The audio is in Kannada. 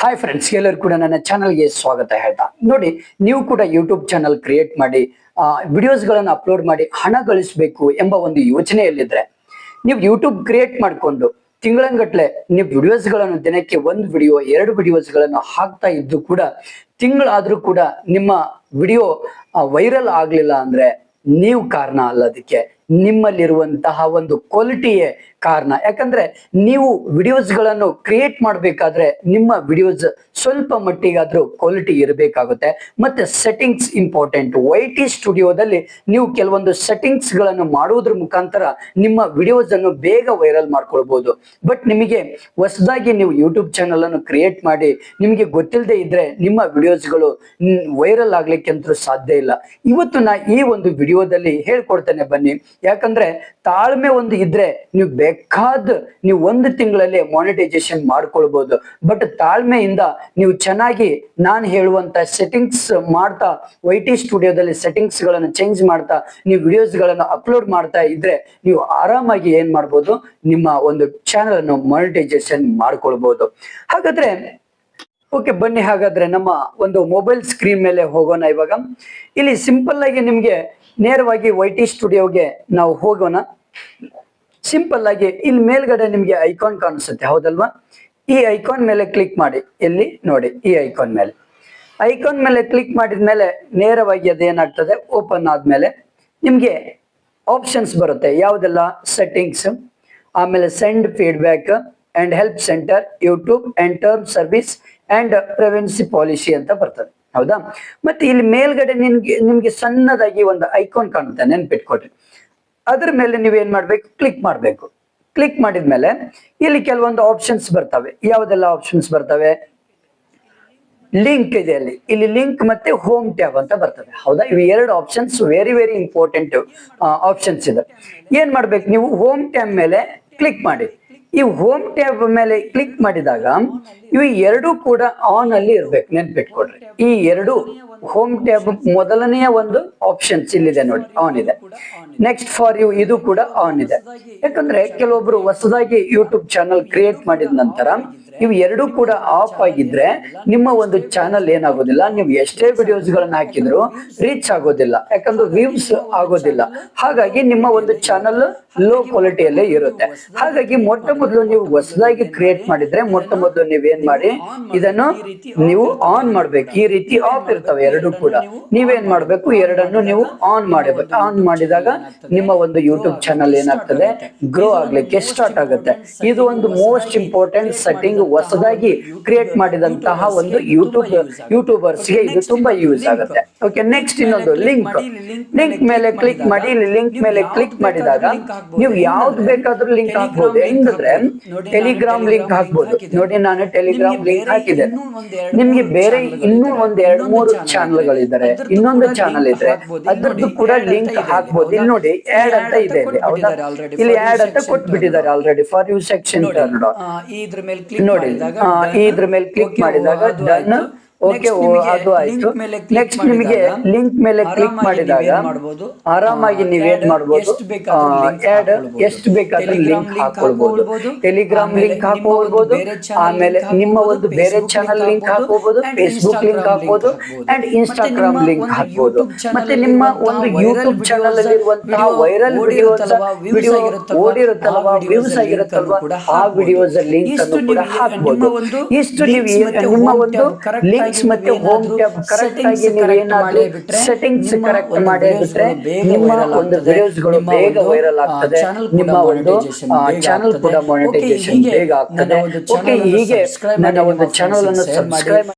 ಹಾಯ್ ಫ್ರೆಂಡ್ಸ್ ಎಲ್ಲರೂ ಕೂಡ ನನ್ನ ಚಾನಲ್ಗೆ ಸ್ವಾಗತ ಹೇಳ್ತಾ. ನೋಡಿ, ನೀವು ಕೂಡ ಯೂಟ್ಯೂಬ್ ಚಾನಲ್ ಕ್ರಿಯೇಟ್ ಮಾಡಿ ವಿಡಿಯೋಸ್ಗಳನ್ನು ಅಪ್ಲೋಡ್ ಮಾಡಿ ಹಣ ಗಳಿಸಬೇಕು ಎಂಬ ಒಂದು ಯೋಚನೆಯಲ್ಲಿದ್ರೆ, ನೀವು ಯೂಟ್ಯೂಬ್ ಕ್ರಿಯೇಟ್ ಮಾಡಿಕೊಂಡು ತಿಂಗಳಂಗಟ್ಲೆ ನೀವು ವಿಡಿಯೋಸ್ಗಳನ್ನು ದಿನಕ್ಕೆ ಒಂದು ವಿಡಿಯೋ ಎರಡು ವಿಡಿಯೋಸ್ಗಳನ್ನು ಹಾಕ್ತಾ ಇದ್ದು ಕೂಡ ತಿಂಗಳಾದರೂ ಕೂಡ ನಿಮ್ಮ ವಿಡಿಯೋ ವೈರಲ್ ಆಗಲಿಲ್ಲ ಅಂದ್ರೆ ನೀವು ಕಾರಣ ಅಲ್ಲ ಅದಕ್ಕೆ. ನಿಮ್ಮಲ್ಲಿರುವಂತಹ ಒಂದು ಕ್ವಾಲಿಟಿಯೇ ಕಾರಣ. ಯಾಕಂದ್ರೆ ನೀವು ವಿಡಿಯೋಸ್ಗಳನ್ನು ಕ್ರಿಯೇಟ್ ಮಾಡಬೇಕಾದ್ರೆ ನಿಮ್ಮ ವಿಡಿಯೋಸ್ ಸ್ವಲ್ಪ ಮಟ್ಟಿಗಾದ್ರೂ ಕ್ವಾಲಿಟಿ ಇರಬೇಕಾಗುತ್ತೆ. ಮತ್ತೆ ಸೆಟ್ಟಿಂಗ್ಸ್ ಇಂಪಾರ್ಟೆಂಟ್ ವೈ ಟಿ ಸ್ಟುಡಿಯೋದಲ್ಲಿ ನೀವು ಕೆಲವೊಂದು ಸೆಟ್ಟಿಂಗ್ಸ್ಗಳನ್ನು ಮಾಡುವುದ್ರ ಮುಖಾಂತರ ನಿಮ್ಮ ವಿಡಿಯೋಸ್ ಅನ್ನು ಬೇಗ ವೈರಲ್ ಮಾಡ್ಕೊಳ್ಬಹುದು ಬಟ್ ನಿಮಗೆ ಹೊಸದಾಗಿ ನೀವು ಯೂಟ್ಯೂಬ್ ಚಾನಲ್ ಅನ್ನು ಕ್ರಿಯೇಟ್ ಮಾಡಿ ನಿಮಗೆ ಗೊತ್ತಿಲ್ಲದೆ ಇದ್ರೆ ನಿಮ್ಮ ವಿಡಿಯೋಸ್ಗಳು ವೈರಲ್ ಆಗ್ಲಿಕ್ಕೆ ಅಂತೂ ಸಾಧ್ಯ ಇಲ್ಲ. ಇವತ್ತು ನಾ ಈ ಒಂದು ವಿಡಿಯೋದಲ್ಲಿ ಹೇಳ್ಕೊಡ್ತೇನೆ ಬನ್ನಿ. ಯಾಕಂದ್ರೆ ತಾಳ್ಮೆ ಒಂದು ಇದ್ರೆ ನೀವು ಬೇಕಾದ ನೀವು ಒಂದು ತಿಂಗಳಲ್ಲಿ ಮಾನಿಟೈಸೇಷನ್ ಮಾಡ್ಕೊಳ್ಬಹುದು ಬಟ್ ತಾಳ್ಮೆಯಿಂದ ನೀವು ಚೆನ್ನಾಗಿ ನಾನು ಹೇಳುವಂತ ಸೆಟ್ಟಿಂಗ್ಸ್ ಮಾಡ್ತಾ ವೈ ಟಿ ಸ್ಟುಡಿಯೋದಲ್ಲಿ ಸೆಟ್ಟಿಂಗ್ಸ್ಗಳನ್ನು ಚೇಂಜ್ ಮಾಡ್ತಾ, ನೀವು ವಿಡಿಯೋಸ್ಗಳನ್ನು ಅಪ್ಲೋಡ್ ಮಾಡ್ತಾ ಇದ್ರೆ ನೀವು ಆರಾಮಾಗಿ ಏನ್ ಮಾಡ್ಬೋದು? ನಿಮ್ಮ ಒಂದು ಚಾನಲ್ ಅನ್ನು ಮಾನಿಟೈಸೇಷನ್ ಮಾಡ್ಕೊಳ್ಬಹುದು ಹಾಗಾದ್ರೆ ಓಕೆ ಬನ್ನಿ ಹಾಗಾದ್ರೆ ನಮ್ಮ ಒಂದು ಮೊಬೈಲ್ ಸ್ಕ್ರೀನ್ ಮೇಲೆ ಹೋಗೋಣ ಇವಾಗ. ಇಲ್ಲಿ ಸಿಂಪಲ್ ಆಗಿ ನಿಮ್ಗೆ ನೇರವಾಗಿ ವೈ ಟಿ ಸ್ಟುಡಿಯೋಗೆ ನಾವು ಹೋಗೋಣ. ಸಿಂಪಲ್ ಆಗಿ ಇಲ್ಲಿ ಮೇಲ್ಗಡೆ ನಿಮ್ಗೆ ಐಕಾನ್ ಕಾಣಿಸುತ್ತೆ, ಹೌದಲ್ವಾ? ಈ ಐಕಾನ್ ಮೇಲೆ ಕ್ಲಿಕ್ ಮಾಡಿ, ಎಲ್ಲಿ? ನೋಡಿ, ಈ ಐಕಾನ್ ಮೇಲೆ. ಐಕಾನ್ ಮೇಲೆ ಕ್ಲಿಕ್ ಮಾಡಿದ ಮೇಲೆ ನೇರವಾಗಿ ಅದೇನಾಗ್ತದೆ? ಓಪನ್ ಆದ್ಮೇಲೆ ನಿಮ್ಗೆ ಆಪ್ಷನ್ಸ್ ಬರುತ್ತೆ. ಯಾವುದೆಲ್ಲ? ಸೆಟ್ಟಿಂಗ್ಸ್ ಆಮೇಲೆ send feedback and help centre YouTube and term service and privacy policy ಅಂತ ಬರ್ತದೆ. ಹೌದಾ? ಮತ್ತೆ ಇಲ್ಲಿ ಮೇಲ್ಗಡೆ ನಿಮ್ಗೆ ನಿಮ್ಗೆ ಸಣ್ಣದಾಗಿ ಒಂದು ಐಕಾನ್ ಕಾಣುತ್ತೆ ನೆನ್ಪಿಟ್ಕೊಟ್ರಿ ಅದ್ರ ಮೇಲೆ ನೀವೇನ್ ಮಾಡ್ಬೇಕು? ಕ್ಲಿಕ್ ಮಾಡ್ಬೇಕು. ಕ್ಲಿಕ್ ಮಾಡಿದ್ಮೇಲೆ ಇಲ್ಲಿ ಕೆಲವೊಂದು ಆಪ್ಷನ್ಸ್ ಬರ್ತವೆ. ಯಾವ್ದೆಲ್ಲ ಆಪ್ಷನ್ಸ್ ಬರ್ತವೆ? ಲಿಂಕ್ ಇದೆ ಅಲ್ಲಿ. ಇಲ್ಲಿ ಲಿಂಕ್ ಮತ್ತೆ ಹೋಮ್ ಟ್ಯಾಬ್ ಅಂತ ಬರ್ತದೆ. ಹೌದಾ? ಇವು ಎರಡು options very very important options ಇದೆ. ಏನ್ ಮಾಡ್ಬೇಕು? ನೀವು ಹೋಮ್ ಟ್ಯಾಬ್ ಮೇಲೆ ಕ್ಲಿಕ್ ಮಾಡಿ. ಈ ಹೋಮ್ ಟ್ಯಾಬ್ ಮೇಲೆ ಕ್ಲಿಕ್ ಮಾಡಿದಾಗ ಇವು ಎರಡು ಕೂಡ ಆನ್ ಅಲ್ಲಿ ಇರ್ಬೇಕು ನೆನ್ಪಿಟ್ಕೊಡ್ರಿ ಈ ಎರಡು ಹೋಮ್ ಟ್ಯಾಬ್ ಮೊದಲನೆಯ ಒಂದು ಆಪ್ಷನ್ಸ್ ಇಲ್ಲಿದೆ ನೋಡಿ ಆನ್ ಇದೆ. ನೆಕ್ಸ್ಟ್ ಫಾರ್ ಯು ಇದು ಕೂಡ ಆನ್ ಇದೆ. ಯಾಕಂದ್ರೆ ಕೆಲವೊಬ್ರು ಹೊಸದಾಗಿ ಯೂಟ್ಯೂಬ್ ಚಾನಲ್ ಕ್ರಿಯೇಟ್ ಮಾಡಿದ ನಂತರ ಇವು ಎರಡೂ ಕೂಡ ಆಫ್ ಆಗಿದ್ರೆ ನಿಮ್ಮ ಒಂದು ಚಾನಲ್ ಏನಾಗೋದಿಲ್ಲ. ನೀವು ಎಷ್ಟೇ ವಿಡಿಯೋಸ್ ಗಳನ್ನ ಹಾಕಿದ್ರು ರೀಚ್ ಆಗೋದಿಲ್ಲ. ಯಾಕಂದ್ರೆ ವ್ಯೂಸ್ ಆಗೋದಿಲ್ಲ. ಹಾಗಾಗಿ ನಿಮ್ಮ ಒಂದು ಚಾನಲ್ ಲೋ ಕ್ವಾಲಿಟಿಯಲ್ಲೇ ಇರುತ್ತೆ. ಹಾಗಾಗಿ ಮೊಟ್ಟ ಮೊದಲು ನೀವು ಹೊಸದಾಗಿ ಕ್ರಿಯೇಟ್ ಮಾಡಿದ್ರೆ ಮೊಟ್ಟ ಮೊದಲು ನೀವೇನ್ ಮಾಡಿ? ಇದನ್ನು ನೀವು ಆನ್ ಮಾಡ್ಬೇಕು. ಈ ರೀತಿ ಆಫ್ ಇರ್ತವೆ ಎರಡು ಕೂಡ. ನೀವೇನ್ ಮಾಡ್ಬೇಕು? ಎರಡನ್ನು ನೀವು ಆನ್ ಮಾಡಬೇಕು. ಆನ್ ಮಾಡಿದಾಗ ನಿಮ್ಮ ಒಂದು ಯೂಟ್ಯೂಬ್ ಚಾನಲ್ ಏನಾಗ್ತದೆ? ಗ್ರೋ ಆಗ್ಲಿಕ್ಕೆ ಸ್ಟಾರ್ಟ್ ಆಗುತ್ತೆ. ಇದು ಒಂದು ಮೋಸ್ಟ್ ಇಂಪಾರ್ಟೆಂಟ್ ಸೆಟ್ಟಿಂಗ್ ಹೊಸದಾಗಿ ಕ್ರಿಯೇಟ್ ಮಾಡಿದಂತಹ ಒಂದು ಯೂಟ್ಯೂಬ್ ಯೂಟ್ಯೂಬರ್ಸ್ಗೆ ಇದು ತುಂಬಾ ಯೂಸ್ ಆಗುತ್ತೆ. ಓಕೆ ನೆಕ್ಸ್ಟ್ ಇನ್ನೊಂದು ಲಿಂಕ್ ಲಿಂಕ್ ಮೇಲೆ ಕ್ಲಿಕ್ ಮಾಡಿ ಇಲ್ಲಿ ಲಿಂಕ್ ಮೇಲೆ ಕ್ಲಿಕ್ ಮಾಡಿದಾಗ ನೀವು ಯಾವ್ದು ಬೇಕಾದ್ರೂ ಲಿಂಕ್ ಹಾಕ್ಬೋದು. ಹೆಂಗಂದ್ರೆ ಟೆಲಿಗ್ರಾಮ್ ಲಿಂಕ್ ಹಾಕ್ಬೋದು. ನೋಡಿ ನಾನು ಟೆಲಿಗ್ರಾಮ್ ಲಿಂಕ್ ಹಾಕಿದೆ ನಿಮ್ಗೆ ಬೇರೆ ಇನ್ನೂ ಒಂದ್ ಎರಡ್ ಮೂರು ಚಾನಲ್ ಗಳಿದ್ದಾರೆ ಇನ್ನೊಂದು ಚಾನಲ್ ಇದ್ರೆ ಅದ್ರದ್ದು ಕೂಡ ಲಿಂಕ್ ಹಾಕ್ಬೋದು. ಇಲ್ಲಿ ನೋಡಿ ಆಡ್ ಅಂತ ಇದೆ. ಇಲ್ಲಿ ಆಡ್ ಅಂತ ಕೊಟ್ಬಿಟ್ಟಿದ್ದಾರೆ ಆಲ್ರೆಡಿ ಫಾರ್ ಯು ಸೆಕ್ಷನ್ ನೋಡಿ ಇದ್ರ ಮೇಲೆ ಕ್ಲಿಕ್ ನೋಡಿ ಇದ್ರ ಮೇಲೆ ಕ್ಲಿಕ್ ಮಾಡಿದಾಗ ಡನ್. ಓಕೆ ಅದು ಆಯ್ತು. ನೆಕ್ಸ್ಟ್ ನಿಮಗೆ ಲಿಂಕ್ ಮೇಲೆ ಕ್ಲಿಕ್ ಮಾಡಿದಾಗ ಆರಾಮಾಗಿ ನೀವೇನ್ ಮಾಡ್ಬೋದು? ಆಡ್ ಎಷ್ಟು ಬೇಕಾದ್ರೆ ಲಿಂಕ್ ಹಾಕೊಳ್ಬಹುದು ಟೆಲಿಗ್ರಾಮ್ ಲಿಂಕ್ ಹಾಕೋಬಹುದು ಆಮೇಲೆ ನಿಮ್ಮ ಒಂದು ಬೇರೆ ಚಾನಲ್ ಲಿಂಕ್ ಹಾಕೋಬಹುದು ಫೇಸ್ಬುಕ್ ಲಿಂಕ್ ಹಾಕಬಹುದು ಅಂಡ್ ಇನ್ಸ್ಟಾಗ್ರಾಮ್ ಲಿಂಕ್ ಹಾಕ್ಬೋದು ಮತ್ತೆ ನಿಮ್ಮ ಒಂದು ಯೂಟ್ಯೂಬ್ ಚಾನಲ್ ಅಲ್ಲಿ ಇರುವಂತಹ ವೈರಲ್ ವಿಡಿಯೋಸ್ ವಿಡಿಯೋ ಓಡಿರುತ್ತಲ್ವಾ? ವ್ಯೂಸ್ ಆಗಿರುತ್ತಲ್ವಾ? ಆ ವಿಡಿಯೋಸ್ ಲಿಂಕ್ ಅನ್ನು ಕೂಡ ಹಾಕ್ಬೋದು. ಇಷ್ಟು ನೀವು ನಿಮ್ಮ ಒಂದು ಲಿಂಕ್ಸ್ ಮತ್ತೆ ಹೋಮ್ ಟ್ಯಾಬ್ ಕರೆಕ್ಟ್ ಆಗಿ ನೀವು ಏನಾದ್ರೂ ಸೆಟ್ಟಿಂಗ್ಸ್ ಕರೆಕ್ಟ್ ಮಾಡಿ ಬಿಟ್ರೆ ನಿಮ್ಮ ಒಂದು ವಿಡಿಯೋಸ್ಗಳು ಬೇಗ ವೈರಲ್ ಆಗ್ತದೆ. ನಿಮ್ಮ ಒಂದು ಚಾನಲ್ ಕೂಡ ಮಾನಿಟೈಸೇಷನ್ ಬೇಗ ಆಗ್ತದೆ. ಓಕೆ ಹೀಗೆ ನನ್ನ ಒಂದು ಚಾನಲ್ ಅನ್ನು ಸಬ್ಸ್ಕ್ರೈಬ್